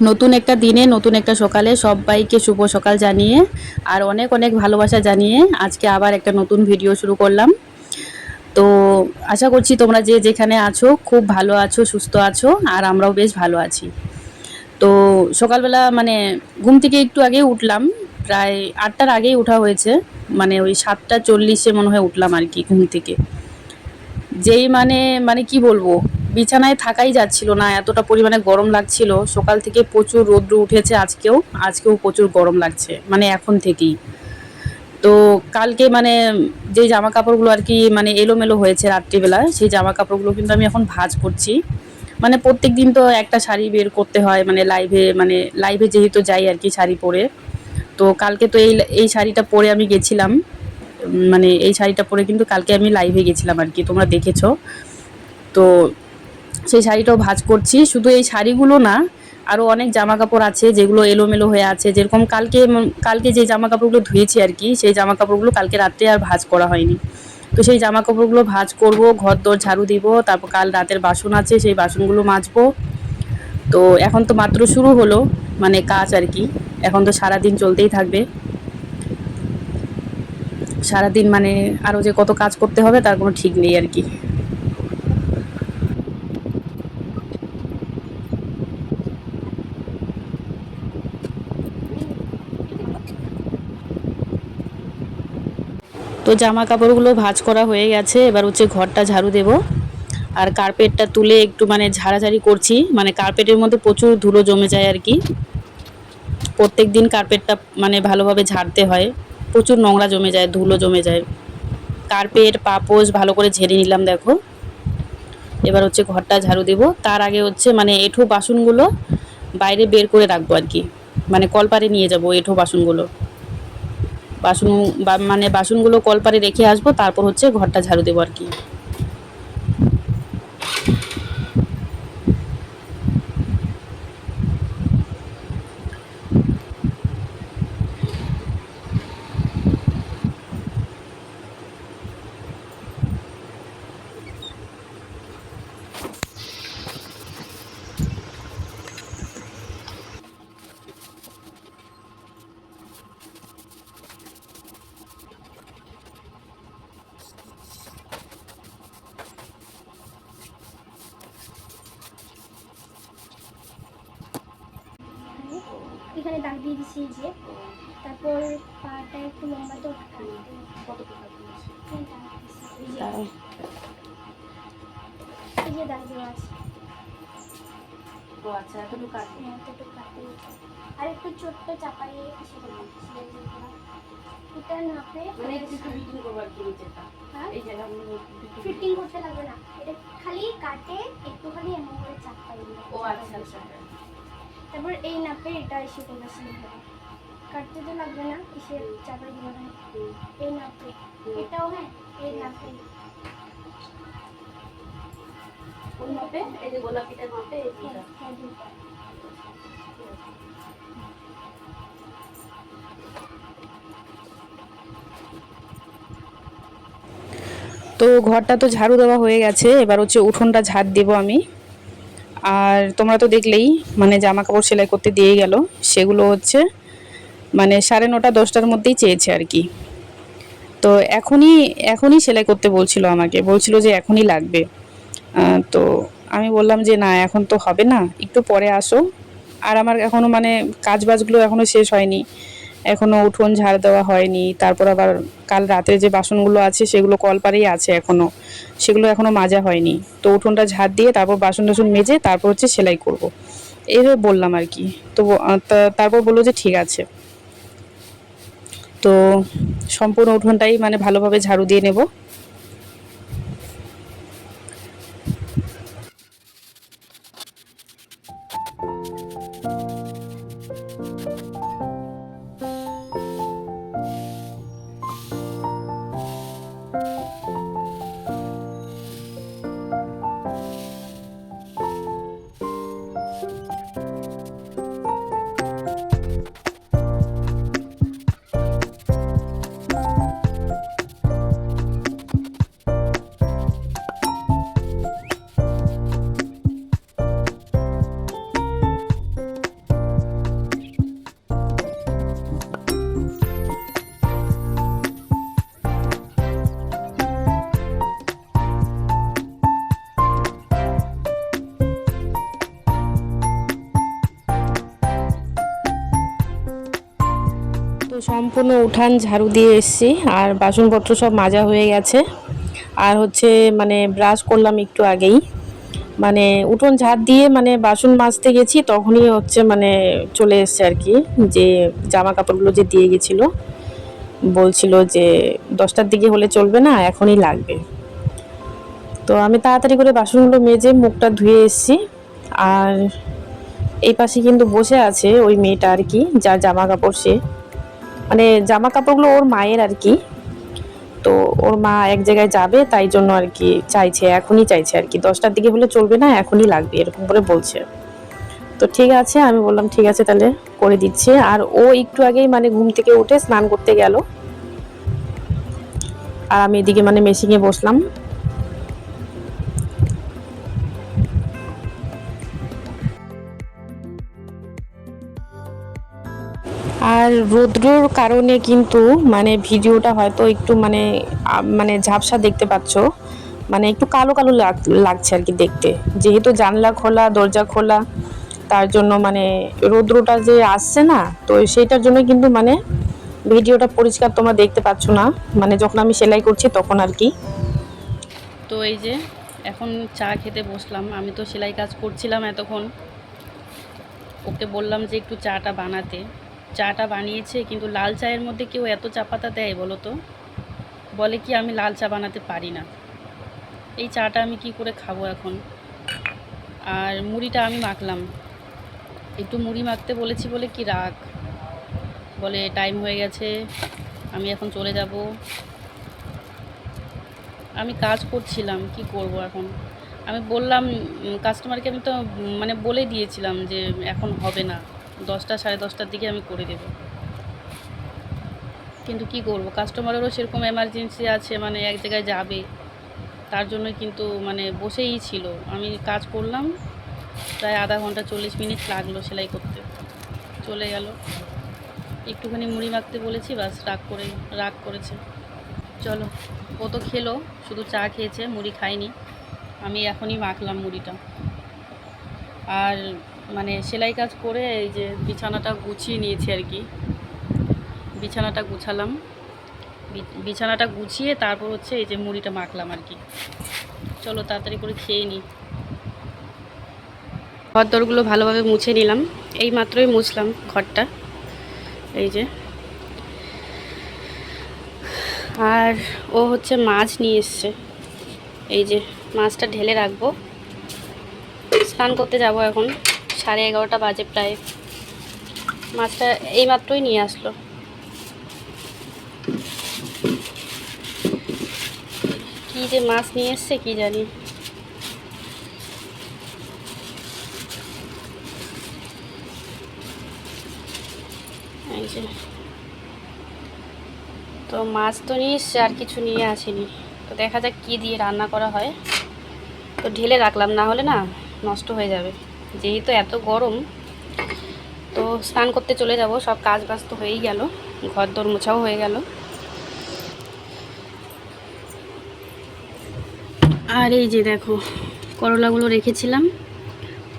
নতুন একটা দিনে, নতুন একটা সকালে সবাইকে শুভ সকাল জানিয়ে আর অনেক অনেক ভালোবাসা জানিয়ে আজকে আবার একটা নতুন ভিডিও শুরু করলাম। তো আশা করছি তোমরা যে যেখানে আছো খুব ভালো আছো, সুস্থ আছো আর আমরাও বেশ ভালো আছি। তো সকালবেলা মানে ঘুম থেকে একটু আগেই উঠলাম, প্রায় আটটার আগেই ওঠা হয়েছে মানে ওই সাতটা চল্লিশে মনে হয় উঠলাম আর কি ঘুম থেকে। যেই মানে মানে কি বলব? বিছানায় থাকাই যাচ্ছিল না, এতটা পরিমাণে গরম লাগছিল। সকাল থেকে প্রচুর রৌদ্র উঠেছে আজকেও আজকেও প্রচুর গরম লাগছে মানে এখন থেকেই। তো কালকে মানে যে জামা কাপড়গুলো আর কি মানে এলোমেলো হয়েছে রাত্রিবেলা, সেই জামা কাপড়গুলো কিন্তু আমি এখন ভাঁজ করছি। মানে প্রত্যেক দিন তো একটা শাড়ি বের করতে হয় মানে লাইভে মানে লাইভে যেহেতু যাই আর কি শাড়ি পরে। তো কালকে তো এই এই শাড়িটা পরে আমি গেছিলাম মানে এই শাড়িটা পরে কিন্তু কালকে আমি লাইভে গেছিলাম আর কি, তোমরা দেখেছ। তো সেই শাড়িটাও ভাজ করছি। শুধু এই শাড়িগুলো না আরও অনেক জামা কাপড় আছে যেগুলো এলোমেলো হয়ে আছে। যেরকম কালকে কালকে যে জামা কাপড়গুলো ধুয়েছি আর কি, সেই জামা কাপড়গুলো কালকে রাত্রে আর ভাজ করা হয়নি। তো সেই জামা কাপড়গুলো ভাজ করব, ঘর দোর ঝাড়ু দিব, তারপর কাল রাতের বাসন আছে, সেই বাসনগুলো মাজবো। তো এখন তো মাত্র শুরু হলো মানে কাজ আর কি। এখন তো সারাদিন চলতেই থাকবে। সারাদিন মানে আরও যে কত কাজ করতে হবে, তার কোনো ঠিক নেই আর কি। তো জামা কাপড়গুলো ভাঁজ করা হয়ে গেছে, এবার হচ্ছে ঘরটা ঝাড়ু দেব। আর কার্পেটটা তুলে একটু মানে ঝাড়াঝাড়ি করছি মানে কার্পেটের মধ্যে প্রচুর ধুলো জমে যায় আর কি। প্রত্যেক দিন কার্পেটটা মানে ভালোভাবে ঝাড়তে হয়, প্রচুর নোংরা জমে যায়, ধুলো জমে যায়। কার্পেট, পাপোশ ভালো করে ঝেড়ে নিলাম, দেখো। এবার হচ্ছে ঘরটা ঝাড়ু দেব। তার আগে হচ্ছে মানে এঁঠো বাসনগুলো বাইরে বের করে রাখব আর কি। মানে কলপারে নিয়ে যাব এঁঠো বাসনগুলো। বাসন মানে বাসনগুলো কলপারে রেখে আসব তারপর হচ্ছে ঘরটা ঝাড়ু দেবো আর কি। এই তারপর পাটা একটু লম্বা তো এই এই যে- এই যে দাগ দেওয়া আছে। আচ্ছা এতটুকু হ্যাঁ, এতটুকু। আর একটু ছোট্ট চাপাইয়ে সেটা এই মানে হ্যাঁ? ফিটিং করতে লাগবে না। এটা খালি কাটে একটুখানি এমন করে চাপাই দিলে। আচ্ছা, তারপর এই নাপে এটা এসে করবে কাটতে তো লাগবে না এসে চাপাই দিবে না এই নাপে এটাও হ্যাঁ এই নাপে এই। যে গোলাপিটা মাপে হ্যাঁ হ্যাঁ তো ঘরটা তো ঝাড়ু দেওয়া হয়ে গেছে এবার হচ্ছে উঠোনটা ঝাড় দেবো আমি। আর তোমরা তো দেখলেই মানে জামা কাপড় সেলাই করতে দিয়ে গেল সেগুলো হচ্ছে মানে সাড়ে নটা, দশটার মধ্যেই চেয়েছে আর কি। তো এখনই এখনই সেলাই করতে বলছিল আমাকে, বলছিল যে এখনই লাগবে। তো আমি বললাম যে না, এখন তো হবে না, একটু পরে আসো। আর আমার এখনও মানে কাজ বাজগুলো এখনও শেষ হয়নি এখনও উঠোন ঝাড় দেওয়া হয়নি, তারপর আবার কাল রাতে যে বাসনগুলো আছে সেগুলো কলপারেই আছে এখনও সেগুলো এখনও মাজা হয়নি। তো উঠোনটা ঝাড় দিয়ে তারপর বাসন টাসন মেজে তারপর হচ্ছে সেলাই করব। এইভাবে বললাম আর কি। তো তা- তারপর বলল যে ঠিক আছে। তো সম্পূর্ণ উঠোনটাই মানে ভালোভাবে ঝাড়ু দিয়ে নেব। সম্পূর্ণ উঠান, ঝাড়ু দিয়ে এসেছি। আর বাসনপত্র সব মাজা হয়ে গেছে। আর হচ্ছে মানে ব্রাশ করলাম একটু আগেই। মানে উঠোন ঝাড় দিয়ে মানে বাসন মাজতে গেছি, তখনই হচ্ছে মানে চলে এসছে আর কি। যে জামা কাপড়গুলো যে দিয়ে গেছিল, বলছিল যে, দশটার দিকে হলে চলবে না, এখনই লাগবে। তো আমি তাড়াতাড়ি করে বাসনগুলো মেজে, মুখটা ধুয়ে এসেছি। আর এই পাশে কিন্তু বসে আছে ওই মেয়েটা আর কি, যার জামা কাপড় সে। মানে জামা কাপড়গুলো ওর মায়ের আর কি। তো ওর মা এক জায়গায় যাবে, তাই জন্য আর কি চাইছে, এখনই চাইছে আর কি। দশটার দিকে হলে চলবে না, এখনই লাগবে, এরকম করে বলছে। তো ঠিক আছে, আমি বললাম, ঠিক আছে তাহলে করে দিচ্ছি। আর ও একটু আগেই মানে ঘুম থেকে উঠে স্নান করতে গেল। আর আমি এদিকে মানে মেশিনে বসলাম। আর রৌদ্রর কারণে কিন্তু মানে ভিডিওটা হয়তো একটু মানে মানে ঝাপসা দেখতে পাচ্ছ। মানে একটু কালো কালো লাগ- লাগছে আর কি দেখতে। যেহেতু জানলা খোলা, দরজা খোলা, তার জন্য মানে রৌদ্রটা যে আসছে না, তো সেইটার জন্য কিন্তু মানে ভিডিওটা পরিষ্কার তোমরা দেখতে পাচ্ছ না। মানে যখন আমি সেলাই করছি তখন আর কি। তো এই যে, এখন চা খেতে বসলাম। আমি তো সেলাই কাজ করছিলাম এতক্ষণ। ওকে বললাম যে একটু চাটা বানাতে। চাটা বানিয়েছে, কিন্তু লাল চায়ের মধ্যে কেউ এত চা পাতা দেয় বলো তো? বলে কি আমি লাল চা বানাতে পারি না? এই চাটা আমি কি করে খাব এখন? আর মুড়িটা আমি মাখলাম। একটু মুড়ি মাখতে বলেছি বলে কি রাগ? বলে টাইম হয়ে গেছে, আমি এখন চলে যাব। আমি কাজ করছিলাম, কি করব এখন? আমি বললাম কাস্টমারকে আমি তো মানে বলে দিয়েছিলাম যে এখন হবে না। দশটা, সাড়ে দশটার দিকে আমি করে দেব। কিন্তু কি করব? কাস্টমারেরও সেরকম এমার্জেন্সি আছে মানে এক জায়গায় যাবে। তার জন্য কিন্তু মানে বসেই ছিল। আমি কাজ করলাম, প্রায় আধা ঘণ্টা চল্লিশ মিনিট লাগল সেলাই করতে। চলে গেল। একটুখানি মুড়ি মাখতে বলেছি বাস রাগ করে, রাগ করেছে। চলো, ও তো খেলো, শুধু চা খেয়েছে, মুড়ি খায়নি। আমি এখনই মাখলাম মুড়িটা। আর মানে সেলাই কাজ করে এই যে বিছানাটা গুছিয়ে নিয়েছি আর কি। বিছানাটা গুছালাম। বিছানাটা গুছিয়ে তারপর হচ্ছে এই যে মুড়িটা মাখলাম আর কি। চলো তাড়াতাড়ি করে খেয়ে নিই ঘর দরগুলো ভালোভাবে মুছে নিলাম। এই মাত্রই মুছলাম ঘরটা। এই যে। আর ও হচ্ছে মাছ নিয়ে এসছে। এই যে মাছটা ঢেলে রাখব। স্নান করতে যাব এখন। সাড়ে এগারোটা বাজে প্রায়। মাছটা এই মাত্রই নিয়ে আসলো। কি যে মাছ নিয়ে এসছে কি জানি। তো মাছ তো নিয়ে এসছে, আর কিছু নিয়ে আসেনি। তো দেখা যাক কী দিয়ে রান্না করা হয়। তো ঢেলে রাখলাম, না হলে না নষ্ট হয়ে যাবে। যেহেতু এত গরম, তো স্নান করতে চলে যাব। সব কাজ বাজ তো হয়েই গেল ঘর দর মোছাও হয়ে গেল। আর এই যে দেখো, করলাগুলো রেখেছিলাম।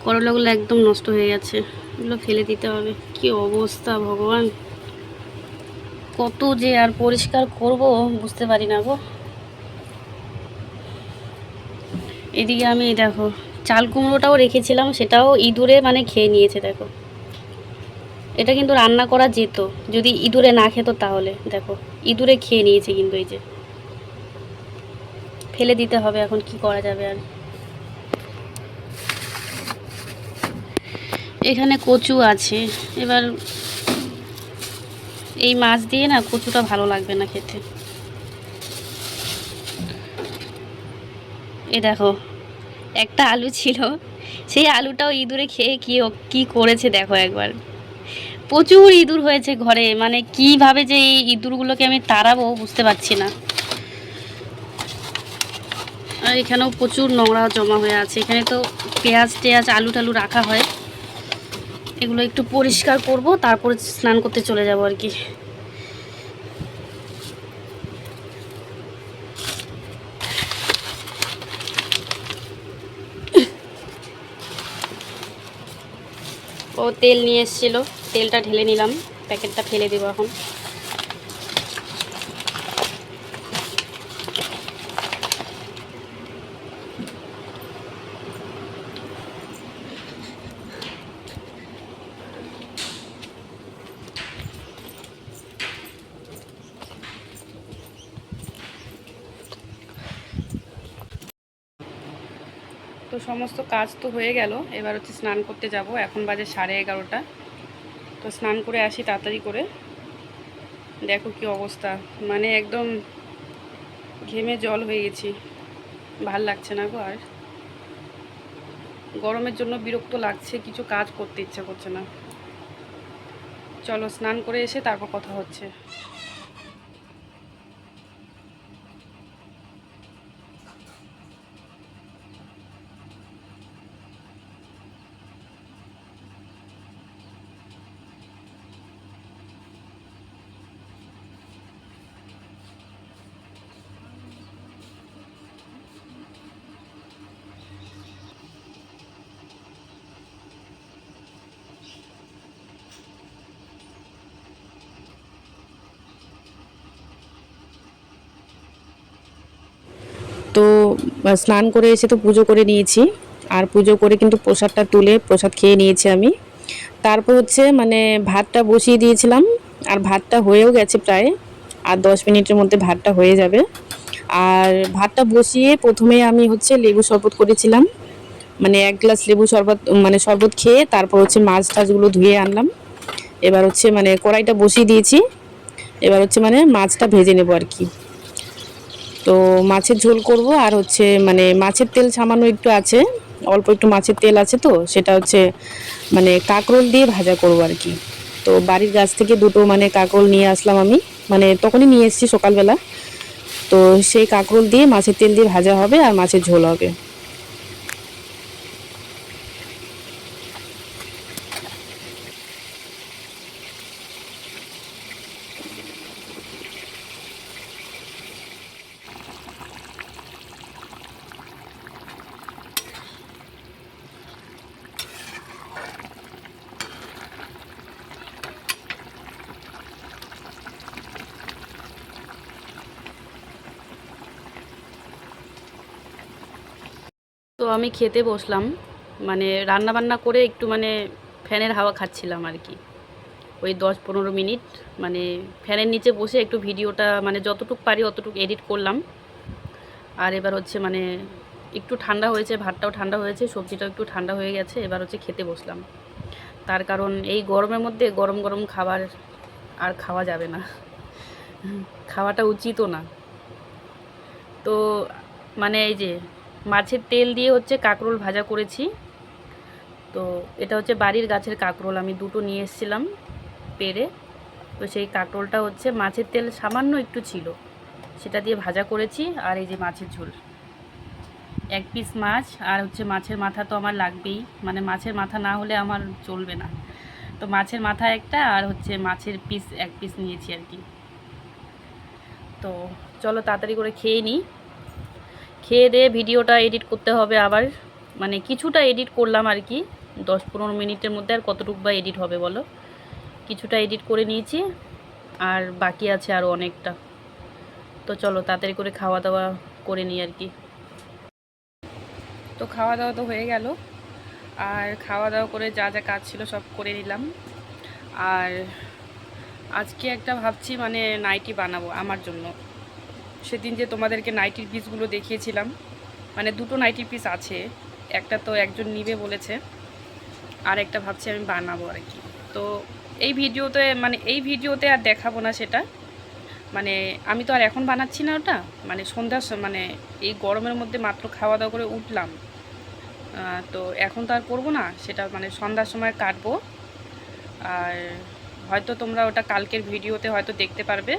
করলাগুলো একদম নষ্ট হয়ে গেছে। এগুলো ফেলে দিতে হবে। কি অবস্থা ভগবান! কত যে আর পরিষ্কার করব বুঝতে পারি না গো। এদিকে আমি দেখো চাল কুমড়োটাও রেখেছিলাম, সেটাও ইঁদুরে মানে খেয়ে নিয়েছে, দেখো। এটা কিন্তু রান্না করা যেত, যদি ইঁদুরে না খেত তাহলে, দেখো। ইঁদুরে খেয়ে নিয়েছে কিন্তু এই যে। ফেলে দিতে হবে, এখন কি করা যাবে আর? এখানে কচু আছে, এবার এই মাছ দিয়ে না কচুটা ভালো লাগবে না খেতে। এ দেখো একটা আলু ছিল। সেই আলুটাও ইঁদুরে খেয়ে কি কি করেছে দেখো একবার। প্রচুর ইঁদুর হয়েছে ঘরে মানে কীভাবে যে এই ইঁদুরগুলোকে আমি তাড়াবো বুঝতে পারছি না। আর এখানেও প্রচুর নোংরা জমা হয়ে আছে। এখানে তো পেঁয়াজ টেয়াজ, আলু টালু রাখা হয়। এগুলো একটু পরিষ্কার করব, তারপরে স্নান করতে চলে যাব আর কি। ও তেল নিয়ে এসেছিল। তেলটা ঢেলে নিলাম প্যাকেটটা ফেলে দেবো এখন। সমস্ত কাজ তো হয়ে গেল। এবার হচ্ছে স্নান করতে যাব। এখন বাজে সাড়ে এগারোটা। তো স্নান করে আসি তাড়াতাড়ি করে। দেখো কি অবস্থা। মানে একদম ঘেমে জল হয়ে গেছি। ভালো লাগছে না গো আর। গরমের জন্য বিরক্ত লাগছে, কিছু কাজ করতে ইচ্ছা করছে না। চলো স্নান করে এসে তারপর কথা হচ্ছে তো আহ, স্নান করে এসে তো পুজো করে নিয়েছি। আর পুজো করে কিন্তু প্রসাদটা তুলে প্রসাদ খেয়ে নিয়েছি আমি। তারপর হচ্ছে মানে ভাতটা বসিয়ে দিয়েছিলাম। আর ভাতটা হয়েও গেছে প্রায়। আর দশ মিনিটের মধ্যে ভাতটা হয়ে যাবে। আর ভাতটা বসিয়ে প্রথমে আমি হচ্ছে লেবু শরবত করেছিলাম। মানে এক গ্লাস লেবু শরবত মানে শরবত খেয়ে তারপর হচ্ছে মাছ টাছগুলো ধুয়ে আনলাম। এবার হচ্ছে মানে কড়াইটা বসিয়ে দিয়েছি। এবার হচ্ছে মানে মাছটা ভেজে নেব আর কি। তো মাছের ঝোল করব, আর হচ্ছে মানে মাছের তেল সামান্য একটু আছে, অল্প একটু মাছের তেল আছে তো, সেটা হচ্ছে মানে কাঁকরোল দিয়ে ভাজা করব আর কি। তো বাড়ির গাছ থেকে দুটো মানে কাঁকরোল নিয়ে আসলাম আমি মানে তখনই নিয়ে এসেছি সকালবেলা। তো সেই কাঁকরোল দিয়ে মাছের তেল দিয়ে ভাজা হবে আর মাছের ঝোল হবে। তো আমি খেতে বসলাম। মানে রান্না বান্না করে একটু মানে ফ্যানের হাওয়া খাচ্ছিলাম আর কি। ওই দশ পনেরো মিনিট মানে ফ্যানের নিচে বসে একটু ভিডিওটা মানে যতটুকু পারি অতটুকু এডিট করলাম। আর এবার হচ্ছে মানে একটু ঠান্ডা হয়েছে, ভাতটাও ঠান্ডা হয়েছে, সবজিটাও একটু ঠান্ডা হয়ে গেছে, এবার হচ্ছে খেতে বসলাম। তার কারণ এই গরমের মধ্যে গরম গরম খাবার আর খাওয়া যাবে না। খাওয়াটা উচিতও না। তো মানে এই যে মাছের তেল দিয়ে হচ্ছে কাঁকরোল ভাজা করেছি। তো এটা হচ্ছে বাড়ির গাছের কাঁকরোল, আমি দুটো নিয়ে এসেছিলাম পেরে। তো সেই কাঁকরোলটা হচ্ছে মাছের তেল সামান্য একটু ছিল, সেটা দিয়ে ভাজা করেছি আর এই যে মাছের ঝোল। এক পিস মাছ আর হচ্ছে মাছের মাথা তো আমার লাগবেই মানে মাছের মাথা না হলে আমার চলবে না। তো মাছের মাথা একটা আর হচ্ছে মাছের পিস এক পিস নিয়েছি আর কি। তো চলো তাড়াতাড়ি করে খেয়ে নিই। খেয়ে দিয়ে ভিডিওটা এডিট করতে হবে আবার। মানে কিছুটা এডিট করলাম আর কি। দশ পনেরো মিনিটের মধ্যে আর কতটুকু বা এডিট হবে বলো? কিছুটা এডিট করে নিয়েছি। আর বাকি আছে আরও অনেকটা। তো চলো তাড়াতাড়ি করে খাওয়া দাওয়া করে নিই আর কি। তো খাওয়া দাওয়া তো হয়ে গেল। আর খাওয়া দাওয়া করে যা যা কাজ ছিল সব করে নিলাম। আর আজকে একটা ভাবছি মানে নাইটি বানাবো আমার জন্য। সেদিন যে তোমাদেরকে নাইটির পিসগুলো দেখিয়েছিলাম মানে দুটো নাইটির পিস আছে, একটা তো একজন নিবে বলেছে, আর একটা ভাবছি আমি বানাবো আর কি। তো এই ভিডিওতে মানে এই ভিডিওতে আর দেখাবো না সেটা মানে আমি তো আর এখন বানাচ্ছি না ওটা মানে সন্ধ্যার মানে এই গরমের মধ্যে মাত্র খাওয়া দাওয়া করে উঠলাম। তো এখন তো আর করব না, সেটা মানে সন্ধ্যার সময় কাটবো। আর হয়তো তোমরা ওটা কালকের ভিডিওতে হয়তো দেখতে পারবে।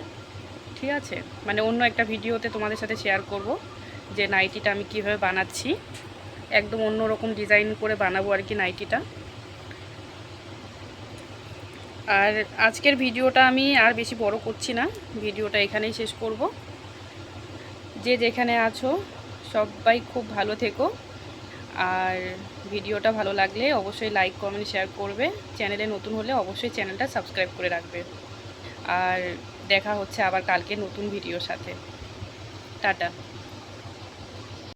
ঠিক আছে? মানে অন্য একটা ভিডিওতে তোমাদের সাথে শেয়ার করব যে নাইটিটা আমি কীভাবে বানাচ্ছি। একদম অন্য রকম ডিজাইন করে বানাবো আর কি নাইটিটা। আর আজকের ভিডিওটা আমি আর বেশি বড় করছি না। ভিডিওটা এখানেই শেষ করব। যে যেখানে আছো, সবাই খুব ভালো থেকো। আর ভিডিওটা ভালো লাগলে অবশ্যই লাইক কমেন্ট শেয়ার করবে। চ্যানেলে নতুন হলে অবশ্যই চ্যানেলটা সাবস্ক্রাইব করে রাখবে। আর দেখা হচ্ছে আবার কালকে নতুন ভিডিওর সাথে। টাটা।